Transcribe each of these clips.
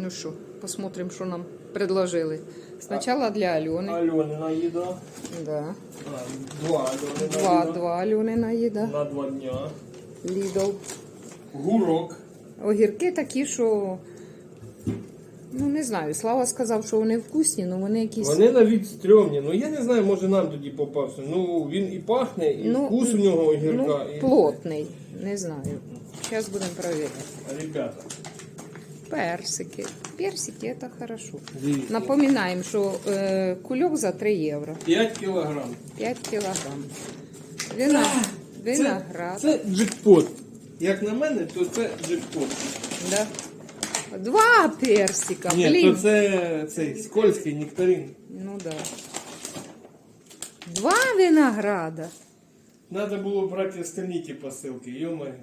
Ну що, посмотрим, що нам предложили. Спочатку для Альони. Альонина їда. Да. А, два Альонина Два, їда. два Альонина їда. На два дня. Лідл. Гурок. Огірки такі, що. Ну, не знаю. Слава сказав, що вони вкусні, але вони якісь. Вони на від стрьомні. Ну я не знаю, може нам тоді попався. Ну він і пахне, і Ну, вкус у нього огірка. Ну, і... плотний. Не знаю. Зараз будемо перевіряти. Ребята, Персики. Персики це хорошо. Напоминаємо, що е, кульок за 3 євро. 5 кілограм. 5 кілограм. Вина, виноград. Це, джекпот. Як на мене, то це джекпот. Да. Два персика. Ні, Блін. то це цей скользький нектарин. Ну да. Два винограда. Надо було брати остальні ті посилки, йомаю.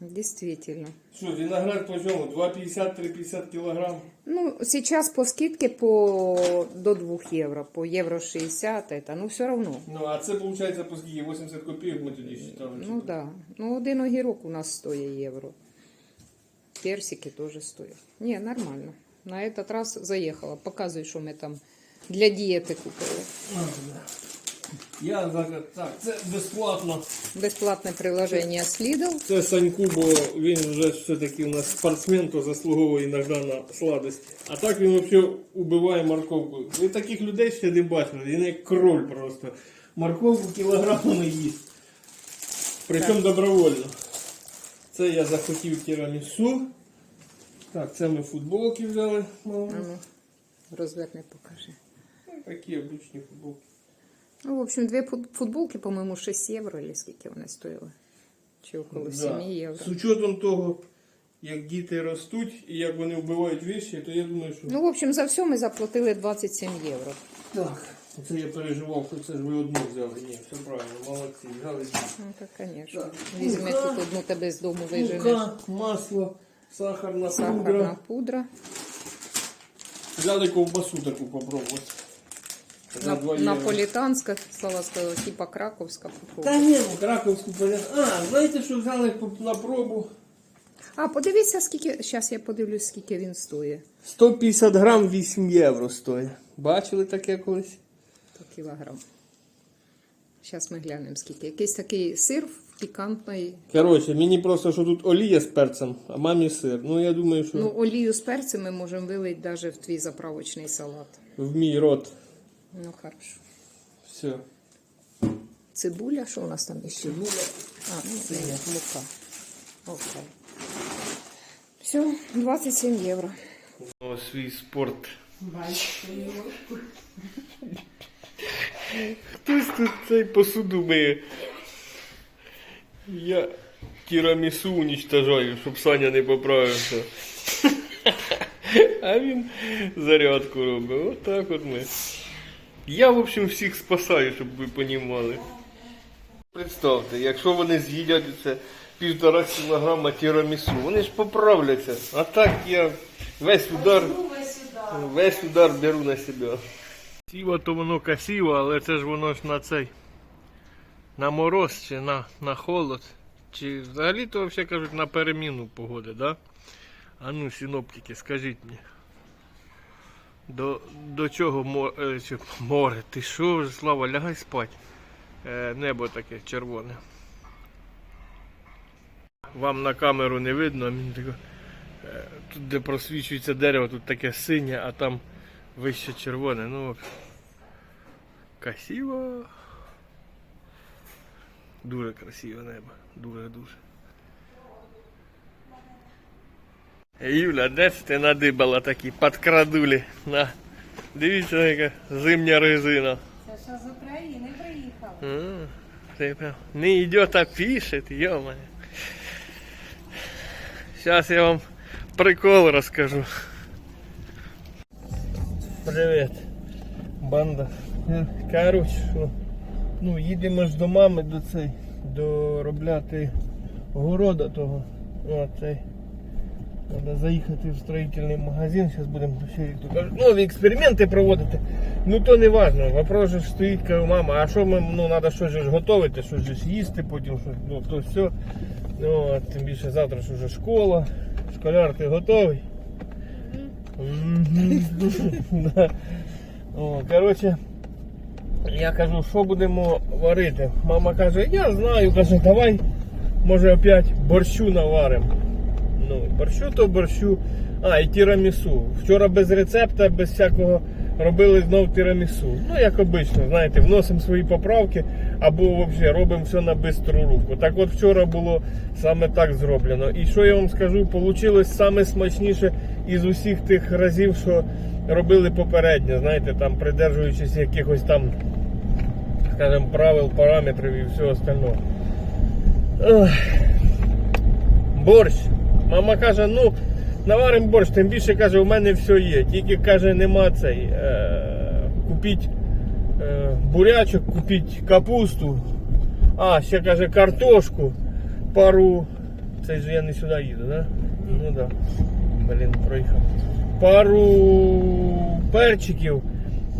Действительно. Що, виноград по чому? 2,50-3,50 кілограм? Ну, сейчас по скидке по до 2 євро, по євро 60, это, ну все равно. Ну, а це виходить по скільки? 80 копійок ми тоді считали. Ну да. Ну, один огірок у нас стоїть євро. Персики теж стоять. Ні, нормально. На этот раз заїхала. Показуй, що ми там для дієти купили. Я зараз, так, це безплатно. Безплатне приложення Слідл. Це Саньку, бо він вже все-таки у нас спортсмен, то заслуговує іноді на сладості. А так він взагалі убиває морковку. Ви таких людей ще не бачили, він як кроль просто. Морковку кілограмами їсть. Причому добровольно. Це я захотів тірамісу. Так, це ми футболки взяли. мало. А ну, розверни, покажи. Ну, Такі обичні футболки. Ну, в общем, дві футболки, по-моєму, 6 євро, или скільки вони стоїли. Чи около 7 Да. євро. З учетом того, як діти ростуть і як вони вбивають віші, то я думаю, що. Ну, в общем, за все ми заплатили 27 євро. Так, це я переживав, що це ж ви одну взяли. Ні, все правильно, молодці, взяли дві. Ну, так, звісно. Так. Візьми Мука. тут одну тебе з дому виженеш. Мука, масло, сахарна Сахарна пудра. пудра. Взяли ковбасу таку попробувати. За На, наполітанська, слава сказала, типа краковська Та ні, ну краковську понятно. А, знаєте, що взяли по- на пробу? А, подивіться, скільки, зараз я подивлюсь, скільки він стоїть. 150 грам 8 євро стоїть. Бачили таке колись? То кілограм. Зараз ми глянемо, скільки. Якийсь такий сир пікантний. Коротше, мені просто, що тут олія з перцем, а мамі сир. Ну я думаю, що Ну, олію з перцем ми можемо вилити навіть в твій заправочний салат. в мій рот. Ну, хорошо. Все. Цибуля, що у нас там ще? А, ну, ні, мука. Окей. Все, 27 євро. О, свій спорт. Хтось тут цей посуду миє. Я тірамісу уничтожаю, щоб Саня не поправився. А він зарядку робить. Отак от ми. Я, в общем, всіх спасаю, щоб ви понімали. Представте, якщо вони з'їдять це півтора кілограма тірамісу, вони ж поправляться. А так я весь удар, весь удар беру на себе. Сіво то воно красиво, але це ж воно ж на цей. На мороз чи на, на холод. Чи взагалі то взагалі кажуть на переміну погоди, да? А ну, синоптики, скажіть мені. До, до чого море, море? Ти що Слава, лягай спать. Е, небо таке червоне. Вам на камеру не видно, а мені тако, е, тут де просвічується дерево, тут таке синє, а там вище червоне. Ну, красиво. Дуже красиве небо. Дуже-дуже. Юля, де ти надибала такі подкрадулі? На. Дивіться, яка зимня резина. Це що з України приїхав. М, Ты прям не идет, а пишет, ё Сейчас я вам прикол расскажу. Привет, банда. Е, Короче, що, ну їдемо ж до мами до цей, доробляти города того. Ну, цей. Треба заїхати в строїтельний магазин, зараз будемо нові експерименти проводити. Ну то не важно. Вопрос же стоїть, кажу, мама, а що ми, ну треба щось же ж готувати, щось же ж їсти, потім що, ну то все. Ну, тим більше завтра ж уже школа. Школяр, ти готовий? Коротше, я кажу, що будемо варити. Мама каже, я знаю, каже, давай, може опять борщу наваримо. Ну, борщу то борщу. А, і тірамісу. Вчора без рецепта, без всякого робили знов тірамісу. Ну, як обично, знаєте, вносимо свої поправки або взагалі робимо все на бистру руку. Так от вчора було саме так зроблено. І що я вам скажу, вийшло саме смачніше із усіх тих разів, що робили попередньо, знаєте, там придержуючись якихось там, скажімо, правил, параметрів і всього остального. Ох. Борщ. Мама каже, ну, наваримо борщ, тим більше каже, у мене все є. Тільки каже, нема цей. Е, купіть е, бурячок, купіть капусту. А, ще каже картошку, пару. Це ж я не сюди їду, да? Ну да. Блін, проїхав. Пару перчиків.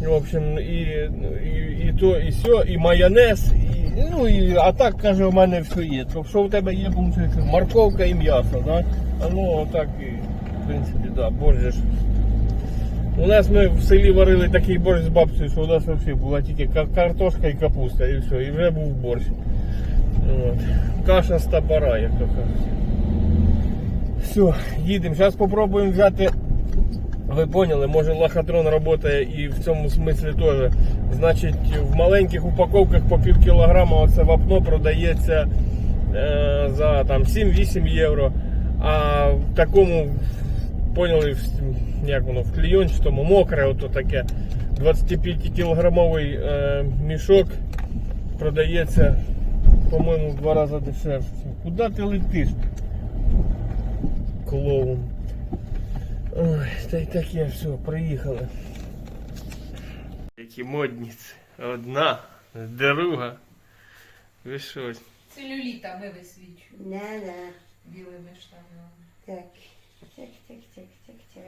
В общем, і, і, і то, і все, і майонез, ну і а так каже, у мене все є. То що в тебе є, виходить, морковка і м'ясо, да? А ну отак і, в принципі, да, борщ. У нас ми в селі варили такий борщ з бабцею, що у нас взагалі була тільки картошка і капуста, і все, і вже був борщ. От. Каша з топора, як то кажуть. Все, їдемо. Зараз спробуємо взяти. Ви поняли, може лохотрон працює і в цьому смислі теж. Значить, в маленьких упаковках по пів кілограма оце вапно продається е, за там 7-8 євро. А в такому, поняли, як воно, в клійончатому, мокре, ото таке 25 кілограмовий е, мішок продається, по-моєму, в два рази дешевше. Куди ти летиш? Клоун. Ой, та й таке все, приїхали. Які модниці. Одна, друга. Ви що? Целюлітами висвічую. Не, не. Білими штанами. Так. Так, так, так, так, так.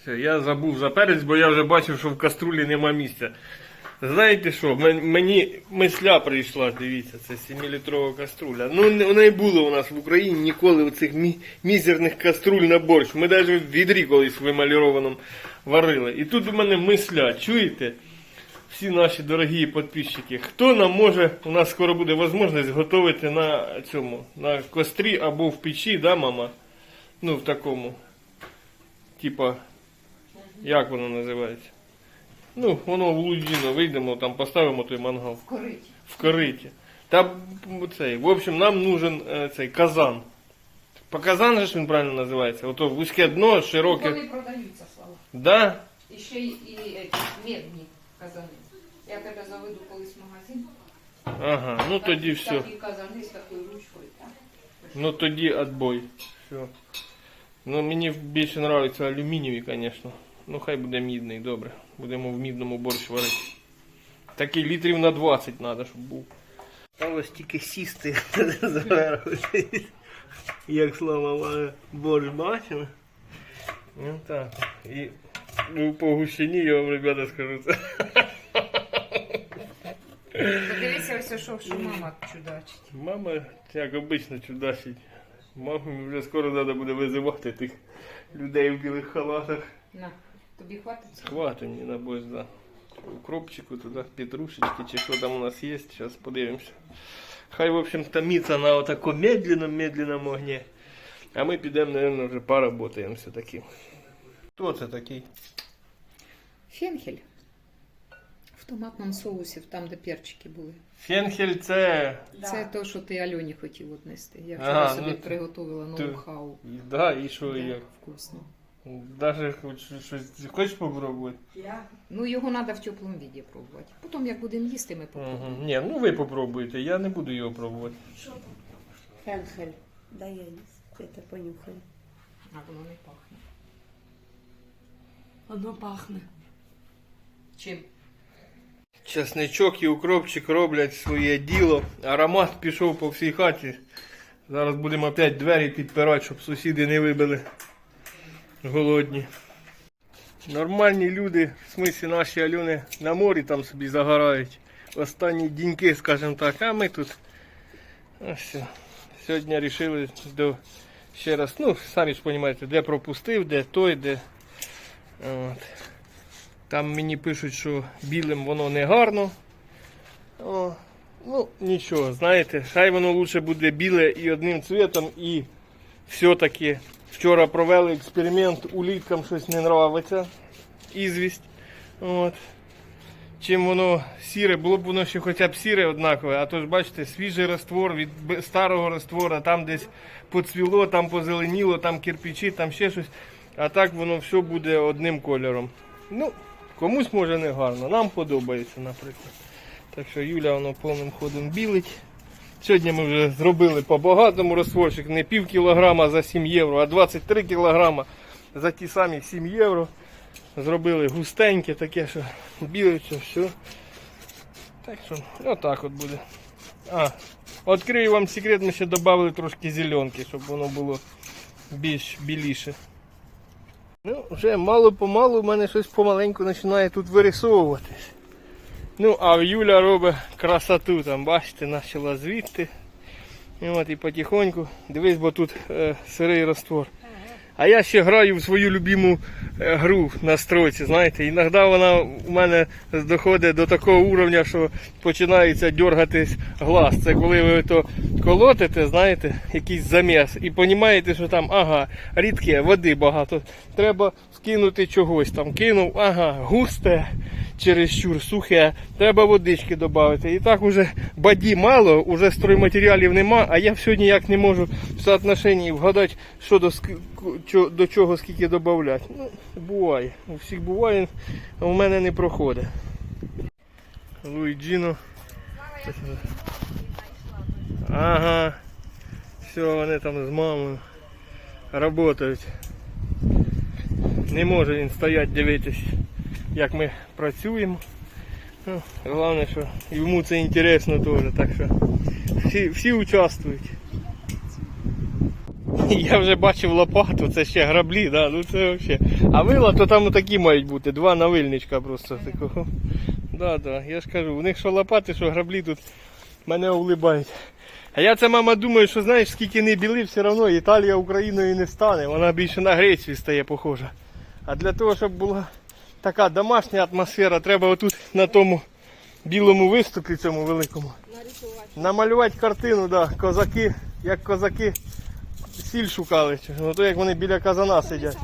Все, я забув за перець, бо я вже бачив, що в каструлі нема місця. Знаєте що, мені мисля прийшла, дивіться, це 7-літрова каструля. Ну не, було у нас в Україні ніколи оцих мі, мізерних каструль на борщ. Ми навіть в відрі колись в емалірованому варили. І тут у мене мисля, чуєте? Всі наші дорогі підписчики, хто нам може, у нас скоро буде можливість готувати на цьому, на кострі або в печі, да, мама? Ну, в такому. Типа, як воно називається? Ну, воно в лудіно вийдемо, там поставимо той мангал Корить. в кориті. Та м, цей, в общем, нам нужен е, цей казан. По казан же ж він правильно називається. Ото вузьке дно, широке. Вони продаються, слава. Да? І ще й і, еті, медні казани. Я тебе заведу колись в магазин. Ага, ну тоді все. Такі казани з такою ручкою. Так. Ну тоді отбой. Все. Ну мені більше подобається алюмінієвий, звісно. Ну хай буде мідний, добре. Будемо в мідному борщ варити. Такий літрів на 20 треба, щоб був. Сталось тільки сісти зверху. Як слава має борщ бачили. Ну так. І ну, по гущині я вам, ребята, скажу це. Подивися ось, що, що мама чудачить. Мама, як обично, чудачить. Мамі вже скоро треба буде визивати тих людей в білих халатах. На, тобі хватить? Хватить мені на борщ, да. Укропчику туди, петрушечки чи що там у нас є, зараз подивимося. Хай, в общем, томиться на отако медленно-медленному огні. А ми підемо, мабуть, вже поработаємо все-таки. Хто це такий? Фенхель. В томатному соусі, там, де перчики були. Фенхель це. Це то, що ти Альоні хотів віднести. Я вчора Ага, собі ну, приготувала ноу-хау. Да, і що як? Вкусно. Даже хоч щось хочеш попробувати? Я? Ну, його треба в теплому віді пробувати. Потім, як будемо їсти, ми попробуємо. Угу. Ні, ну ви попробуйте, я не буду його пробувати. Що там? Фенхель. Да я это понюхаю. А воно не пахне. Оно пахне. Чим? Чесничок і укропчик роблять своє діло. Аромат пішов по всій хаті. Зараз будемо опять двері підпирати, щоб сусіди не вибили голодні. Нормальні люди, в смислі наші Альони на морі там собі загорають. Останні діньки, скажімо так, а ми тут. Ось. Сьогодні вирішили до ще раз, ну, самі ж розумієте, де пропустив, де той, де От. Там мені пишуть, що білим воно не гарно. О, ну, нічого, знаєте, хай воно лучше буде біле і одним цвітом, і все-таки вчора провели експеримент, уліткам щось не нравиться. Ізвість. От. Чим воно сіре, було б воно ще хоча б сіре однакове, а то ж бачите, свіжий раствор від старого раствора, там десь поцвіло, там позеленіло, там кирпичі, там ще щось. А так воно все буде одним кольором. Ну, комусь може не гарно, нам подобається, наприклад. Так що Юля воно повним ходом білить. Сьогодні ми вже зробили по багатому розтворчик, не пів кілограма за 7 євро, а 23 кілограма за ті самі 7 євро. Зробили густеньке таке, що білиться, все. Так що, отак от буде. А, відкрию вам секрет, ми ще додали трошки зеленки, щоб воно було більш біліше. Ну, вже мало-помалу в мене щось помаленьку починає тут вирисовуватись. Ну, а Юля робить красоту там, бачите, почала звідти. І от і потихоньку. Дивись, бо тут е, сирий раствор. А я ще граю в свою любиму е, гру на стройці, знаєте. Іноді вона у мене доходить до такого уровня, що починається дергатись глаз. Це коли ви то колотите, знаєте, якийсь заміс, і розумієте, що там, ага, рідке, води багато. Треба скинути чогось там. Кинув, ага, густе, чересчур сухе, треба водички додати. І так уже баді мало, уже стройматеріалів нема, а я все ніяк не можу в соотношенні вгадати, що до, до чого скільки додати. Ну, буває. У всіх буває, а у мене не проходить. Луїджіно. Ага. Все, вони там з мамою працюють. Не може він стояти дивитись, як ми працюємо. Ну, головне, що йому це інтересно теж, так що всі, всі участвують. Я вже бачив лопату, це ще граблі, да, ну це взагалі. А вила то там такі мають бути, два навильничка просто такого. Да, да, я ж кажу, у них що лопати, що граблі тут мене улибають. А я це мама думаю, що знаєш, скільки не біли, все одно Італія Україною не стане, вона більше на Грецію стає похожа. А для того, щоб була така домашня атмосфера, треба отут на тому білому виступі цьому великому намалювати картину, да, козаки, як козаки сіль шукали. Ну то як вони біля казана сидять.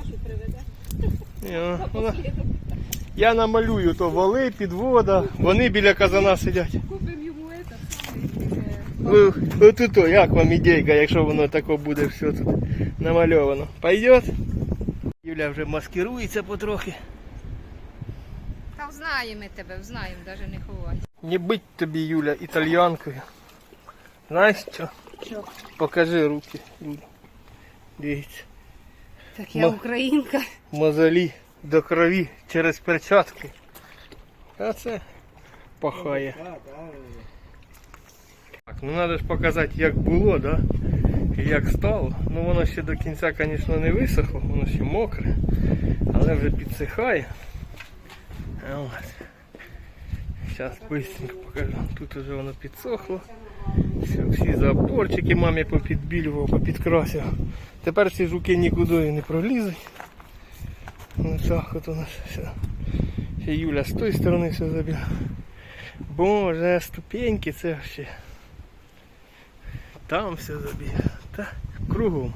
Ні, ну, вона- Я намалюю то воли, підвода, вони біля казана сидять. Купимо йому це. Ну, Отут, як вам ідейка, якщо воно тако буде все тут намальовано. Пойдет? Юля вже маскирується потрохи. Знаємо ми тебе, знаємо, навіть не ховай. Не бить тобі, Юля, італьянкою. Знаєш що? Що? Покажи руки. Юля. Дивіться. Так я Ма- українка. Мозолі до крові через перчатки. А це пахає. Так, ну треба ж показати, як було, да? І як стало. Ну воно ще до кінця, звісно, не висохло, воно ще мокре, але вже підсихає. Зараз швидко покажу. Тут вже воно підсохло. Все, всі запорчики мамі попідбілював, попідкрасив. Тепер ці жуки нікуди не пролізуть. Ось так от у нас все. Ще Юля з тої сторони все забіла. Боже, ступеньки це ще. Там все забіг. Та кругом.